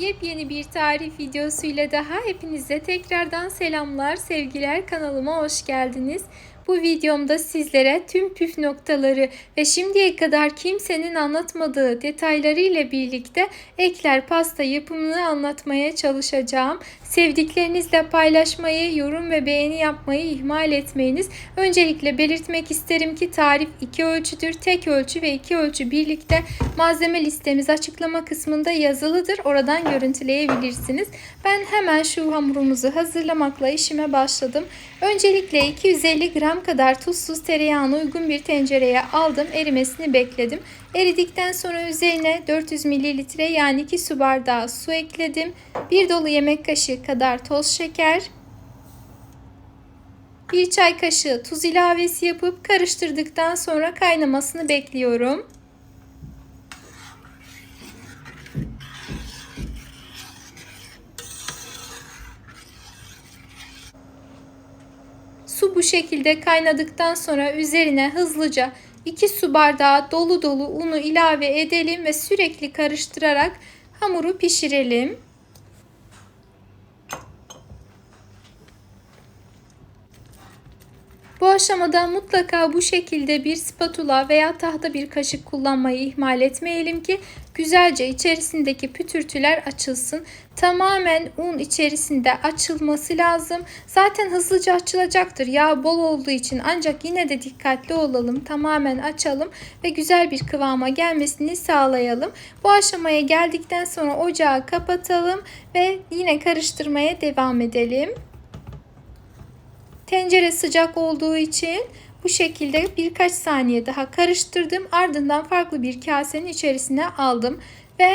Yepyeni bir tarif videosuyla daha hepinize tekrardan selamlar, sevgiler kanalıma hoş geldiniz. Bu videomda sizlere tüm püf noktaları ve şimdiye kadar kimsenin anlatmadığı detayları ile birlikte ekler pasta yapımını anlatmaya çalışacağım. Sevdiklerinizle paylaşmayı, yorum ve beğeni yapmayı ihmal etmeyiniz. Öncelikle belirtmek isterim ki tarif iki ölçüdür. Tek ölçü ve iki ölçü birlikte malzeme listemiz açıklama kısmında yazılıdır. Oradan görüntüleyebilirsiniz. Ben hemen şu hamurumuzu hazırlamakla işime başladım. Öncelikle 250 gram kadar tuzsuz tereyağını uygun bir tencereye aldım. Erimesini bekledim. Eridikten sonra üzerine 400 mililitre yani 2 su bardağı su ekledim. 1 dolu yemek kaşığı kadar toz şeker, 1 çay kaşığı tuz ilavesi yapıp karıştırdıktan sonra kaynamasını bekliyorum. Su bu şekilde kaynadıktan sonra üzerine hızlıca 2 su bardağı dolu dolu unu ilave edelim ve sürekli karıştırarak hamuru pişirelim. Aşamada mutlaka bu şekilde bir spatula veya tahta bir kaşık kullanmayı ihmal etmeyelim ki güzelce içerisindeki pütürtüler açılsın. Tamamen un içerisinde açılması lazım. Zaten hızlıca açılacaktır. Yağ bol olduğu için ancak yine de dikkatli olalım. Tamamen açalım ve güzel bir kıvama gelmesini sağlayalım. Bu aşamaya geldikten sonra ocağı kapatalım ve yine karıştırmaya devam edelim. Tencere sıcak olduğu için bu şekilde birkaç saniye daha karıştırdım. Ardından farklı bir kasenin içerisine aldım ve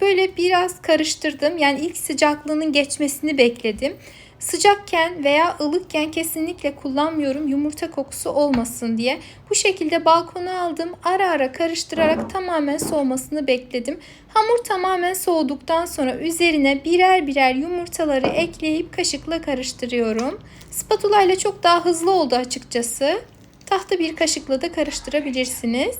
böyle biraz karıştırdım. Yani ilk sıcaklığının geçmesini bekledim. Sıcakken veya ılıkken kesinlikle kullanmıyorum yumurta kokusu olmasın diye. Bu şekilde balkona aldım. Ara ara karıştırarak tamamen soğumasını bekledim. Hamur tamamen soğuduktan sonra üzerine birer birer yumurtaları ekleyip kaşıkla karıştırıyorum. Spatula ile çok daha hızlı oldu açıkçası. Tahta bir kaşıkla da karıştırabilirsiniz.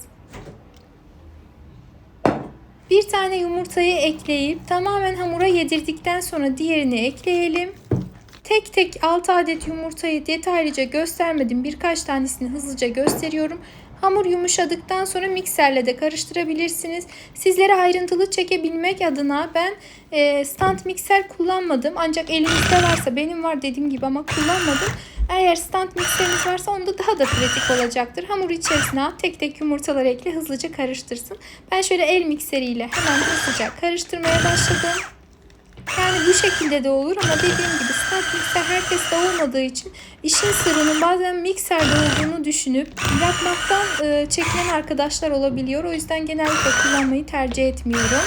Bir tane yumurtayı ekleyip tamamen hamura yedirdikten sonra diğerini ekleyelim. Tek tek 6 adet yumurtayı detaylıca göstermedim. Birkaç tanesini hızlıca gösteriyorum. Hamur yumuşadıktan sonra mikserle de karıştırabilirsiniz. Sizlere ayrıntılı çekebilmek adına ben e, stand mikser kullanmadım. Ancak elinizde varsa benim var dediğim gibi ama kullanmadım. Eğer stand mikseriniz varsa onda daha da pratik olacaktır. Hamur içerisine at, tek tek yumurtaları ekle hızlıca karıştırsın. Ben şöyle el mikseriyle hemen hızlıca karıştırmaya başladım. Yani bu şekilde de olur ama dediğim gibi stand mikser herkeste olmadığı için işin sırrının bazen mikserde olduğunu düşünüp yapmaktan e, çekinen arkadaşlar olabiliyor. O yüzden genellikle kullanmayı tercih etmiyorum.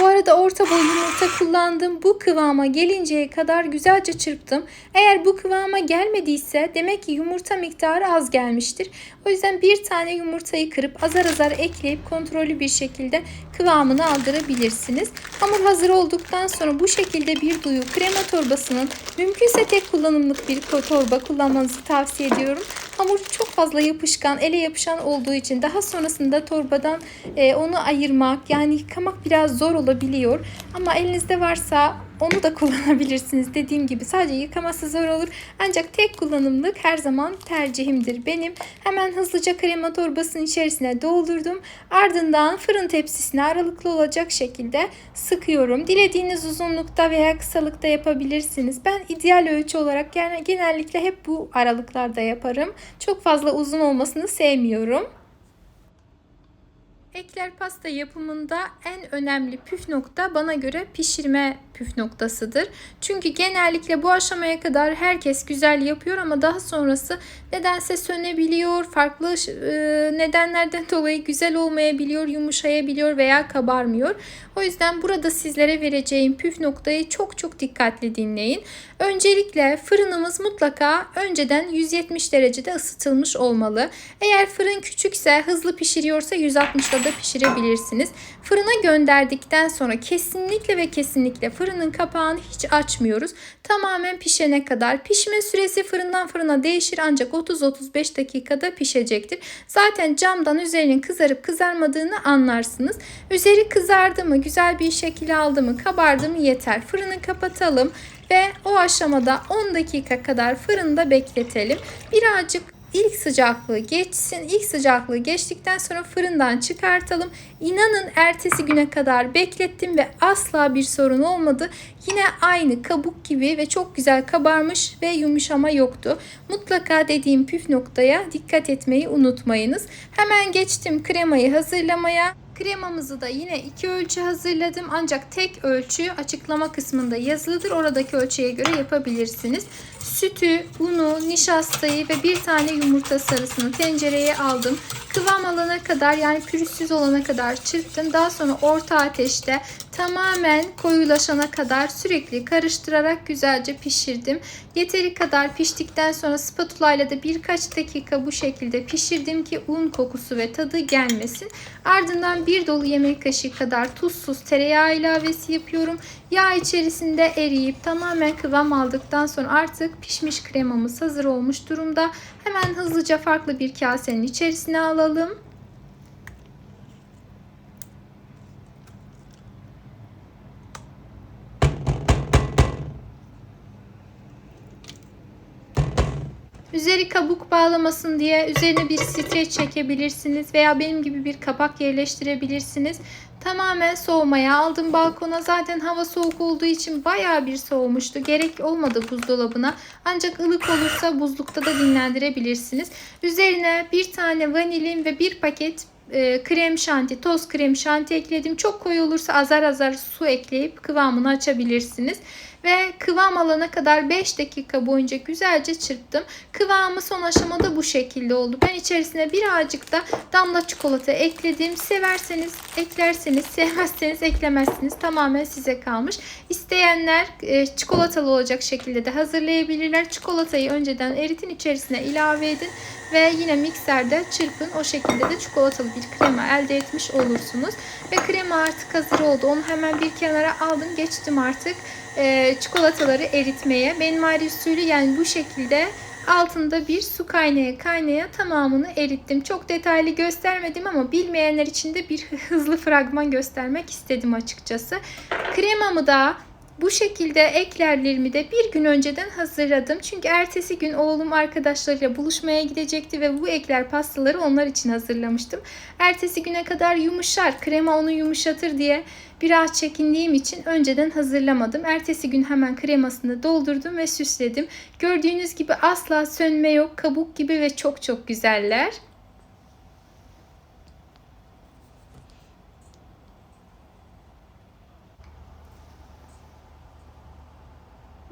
Bu arada orta boy yumurta kullandım. Bu kıvama gelinceye kadar güzelce çırptım. Eğer bu kıvama gelmediyse demek ki yumurta miktarı az gelmiştir. O yüzden bir tane yumurtayı kırıp azar azar ekleyip kontrollü bir şekilde kıvamını aldırabilirsiniz. Hamur hazır olduktan sonra bu şekilde bir duyu krema torbasının mümkünse tek kullanımlık bir torba kullanmanızı tavsiye ediyorum. Hamur çok fazla yapışkan, ele yapışan olduğu için daha sonrasında torbadan e, onu ayırmak yani yıkamak biraz zor olabiliyor. Ama elinizde varsa onu da kullanabilirsiniz. Dediğim gibi sadece yıkaması zor olur. Ancak tek kullanımlık her zaman tercihimdir benim. Hemen hızlıca krema torbasının içerisine doldurdum. Ardından fırın tepsisine aralıklı olacak şekilde sıkıyorum. Dilediğiniz uzunlukta veya kısalıkta yapabilirsiniz. Ben ideal ölçü olarak yani genellikle hep bu aralıklarda yaparım. Çok fazla uzun olmasını sevmiyorum. Ekler pasta yapımında en önemli püf nokta bana göre pişirme püf noktasıdır. Çünkü genellikle bu aşamaya kadar herkes güzel yapıyor ama daha sonrası nedense sönebiliyor, farklı e, nedenlerden dolayı güzel olmayabiliyor, yumuşayabiliyor veya kabarmıyor. O yüzden burada sizlere vereceğim püf noktayı çok çok dikkatli dinleyin. Öncelikle fırınımız mutlaka önceden 170 derecede ısıtılmış olmalı. Eğer fırın küçükse hızlı pişiriyorsa 160'da miktarda pişirebilirsiniz. Fırına gönderdikten sonra kesinlikle ve kesinlikle fırının kapağını hiç açmıyoruz. Tamamen pişene kadar. Pişme süresi fırından fırına değişir ancak 30-35 dakikada pişecektir. Zaten camdan üzerinin kızarıp kızarmadığını anlarsınız. Üzeri kızardı mı, güzel bir şekil aldı mı, kabardı mı yeter. Fırını kapatalım ve o aşamada 10 dakika kadar fırında bekletelim. Birazcık ilk sıcaklığı geçsin. İlk sıcaklığı geçtikten sonra fırından çıkartalım. İnanın ertesi güne kadar beklettim ve asla bir sorun olmadı. Yine aynı kabuk gibi ve çok güzel kabarmış ve yumuşama yoktu. Mutlaka dediğim püf noktaya dikkat etmeyi unutmayınız. Hemen geçtim kremayı hazırlamaya. Kremamızı da yine iki ölçü hazırladım ancak tek ölçü açıklama kısmında yazılıdır. Oradaki ölçüye göre yapabilirsiniz. Sütü, unu, nişastayı ve bir tane yumurta sarısını tencereye aldım. Kıvam alana kadar yani pürüzsüz olana kadar çırptım. Daha sonra orta ateşte tamamen koyulaşana kadar sürekli karıştırarak güzelce pişirdim. Yeteri kadar piştikten sonra spatula ile de birkaç dakika bu şekilde pişirdim ki un kokusu ve tadı gelmesin. Ardından bir dolu yemek kaşığı kadar tuzsuz tereyağı ilavesi yapıyorum. Yağ içerisinde eriyip tamamen kıvam aldıktan sonra artık pişmiş kremamız hazır olmuş durumda. Hemen hızlıca farklı bir kasenin içerisine alalım. Üzeri kabuk bağlamasın diye üzerine bir streç çekebilirsiniz veya benim gibi bir kapak yerleştirebilirsiniz. Tamamen soğumaya aldım balkona. Zaten hava soğuk olduğu için baya bir soğumuştu. Gerek olmadı buzdolabına. Ancak ılık olursa buzlukta da dinlendirebilirsiniz. Üzerine bir tane vanilin ve bir paket e, krem şanti, toz krem şanti ekledim. Çok koyu olursa azar azar su ekleyip kıvamını açabilirsiniz. Ve kıvam alana kadar 5 dakika boyunca güzelce çırptım. Kıvamı son aşamada bu şekilde oldu. Ben içerisine birazcık da damla çikolata ekledim. Severseniz eklerseniz, sevmezseniz eklemezsiniz. Tamamen size kalmış. İsteyenler e, çikolatalı olacak şekilde de hazırlayabilirler. Çikolatayı önceden eritin içerisine ilave edin ve yine mikserde çırpın. O şekilde de çikolatalı bir krema elde etmiş olursunuz. Ve krema artık hazır oldu. Onu hemen bir kenara aldım. Geçtim artık e, çikolataları eritmeye. Benim ayrı usulü yani bu şekilde altında bir su kaynaya kaynaya tamamını erittim. Çok detaylı göstermedim ama bilmeyenler için de bir hızlı fragman göstermek istedim açıkçası. Kremamı da bu şekilde eklerlerimi de bir gün önceden hazırladım. Çünkü ertesi gün oğlum arkadaşlarıyla buluşmaya gidecekti ve bu ekler pastaları onlar için hazırlamıştım. Ertesi güne kadar yumuşar, krema onu yumuşatır diye biraz çekindiğim için önceden hazırlamadım. Ertesi gün hemen kremasını doldurdum ve süsledim. Gördüğünüz gibi asla sönme yok, kabuk gibi ve çok çok güzeller.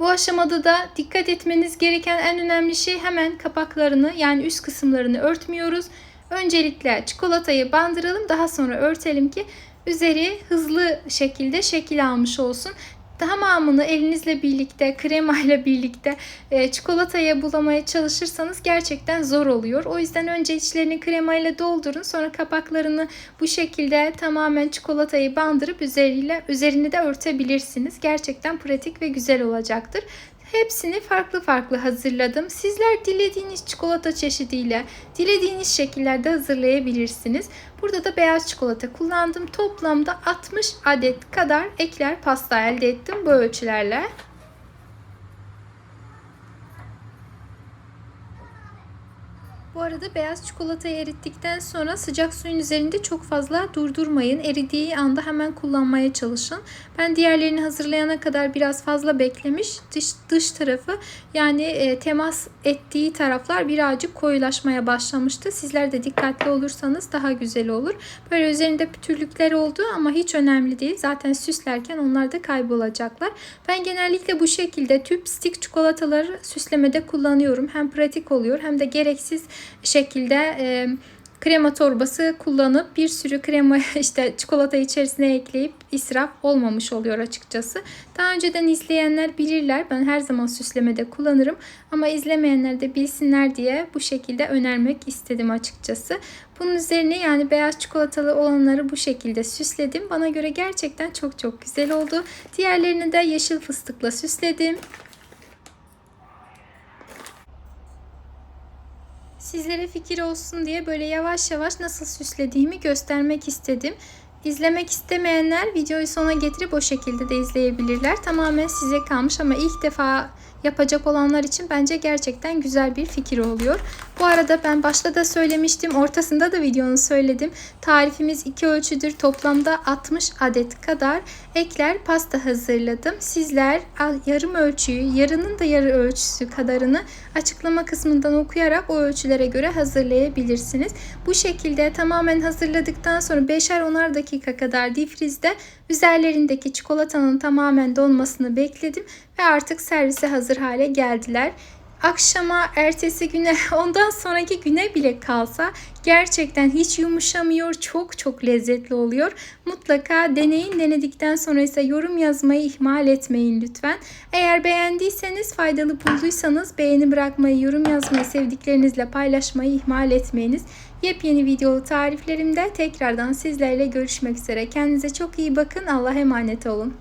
Bu aşamada da dikkat etmeniz gereken en önemli şey hemen kapaklarını yani üst kısımlarını örtmüyoruz. Öncelikle çikolatayı bandıralım daha sonra örtelim ki üzeri hızlı şekilde şekil almış olsun tamamını elinizle birlikte, kremayla birlikte e, çikolataya bulamaya çalışırsanız gerçekten zor oluyor. O yüzden önce içlerini kremayla doldurun. Sonra kapaklarını bu şekilde tamamen çikolatayı bandırıp üzeriyle üzerini de örtebilirsiniz. Gerçekten pratik ve güzel olacaktır. Hepsini farklı farklı hazırladım. Sizler dilediğiniz çikolata çeşidiyle, dilediğiniz şekillerde hazırlayabilirsiniz. Burada da beyaz çikolata kullandım. Toplamda 60 adet kadar ekler pasta elde ettim bu ölçülerle. Bu arada beyaz çikolatayı erittikten sonra sıcak suyun üzerinde çok fazla durdurmayın. Eridiği anda hemen kullanmaya çalışın. Ben diğerlerini hazırlayana kadar biraz fazla beklemiş. Dış, dış tarafı yani e, temas ettiği taraflar birazcık koyulaşmaya başlamıştı. Sizler de dikkatli olursanız daha güzel olur. Böyle üzerinde pütürlükler oldu ama hiç önemli değil. Zaten süslerken onlar da kaybolacaklar. Ben genellikle bu şekilde tüp stick çikolataları süslemede kullanıyorum. Hem pratik oluyor hem de gereksiz şekilde e, krema torbası kullanıp bir sürü krema işte çikolata içerisine ekleyip israf olmamış oluyor açıkçası. Daha önceden izleyenler bilirler. Ben her zaman süslemede kullanırım. Ama izlemeyenler de bilsinler diye bu şekilde önermek istedim açıkçası. Bunun üzerine yani beyaz çikolatalı olanları bu şekilde süsledim. Bana göre gerçekten çok çok güzel oldu. Diğerlerini de yeşil fıstıkla süsledim. Sizlere fikir olsun diye böyle yavaş yavaş nasıl süslediğimi göstermek istedim. İzlemek istemeyenler videoyu sona getirip o şekilde de izleyebilirler. Tamamen size kalmış ama ilk defa yapacak olanlar için bence gerçekten güzel bir fikir oluyor. Bu arada ben başta da söylemiştim, ortasında da videonun söyledim. Tarifimiz iki ölçüdür. Toplamda 60 adet kadar ekler pasta hazırladım. Sizler yarım ölçüyü, yarının da yarı ölçüsü kadarını açıklama kısmından okuyarak o ölçülere göre hazırlayabilirsiniz. Bu şekilde tamamen hazırladıktan sonra 5'er 10'ar dakika kadar difrizde üzerlerindeki çikolatanın tamamen donmasını bekledim ve artık servise hazır hale geldiler akşama, ertesi güne, ondan sonraki güne bile kalsa gerçekten hiç yumuşamıyor. Çok çok lezzetli oluyor. Mutlaka deneyin. Denedikten sonra ise yorum yazmayı ihmal etmeyin lütfen. Eğer beğendiyseniz, faydalı bulduysanız beğeni bırakmayı, yorum yazmayı, sevdiklerinizle paylaşmayı ihmal etmeyiniz. Yepyeni videolu tariflerimde tekrardan sizlerle görüşmek üzere. Kendinize çok iyi bakın. Allah'a emanet olun.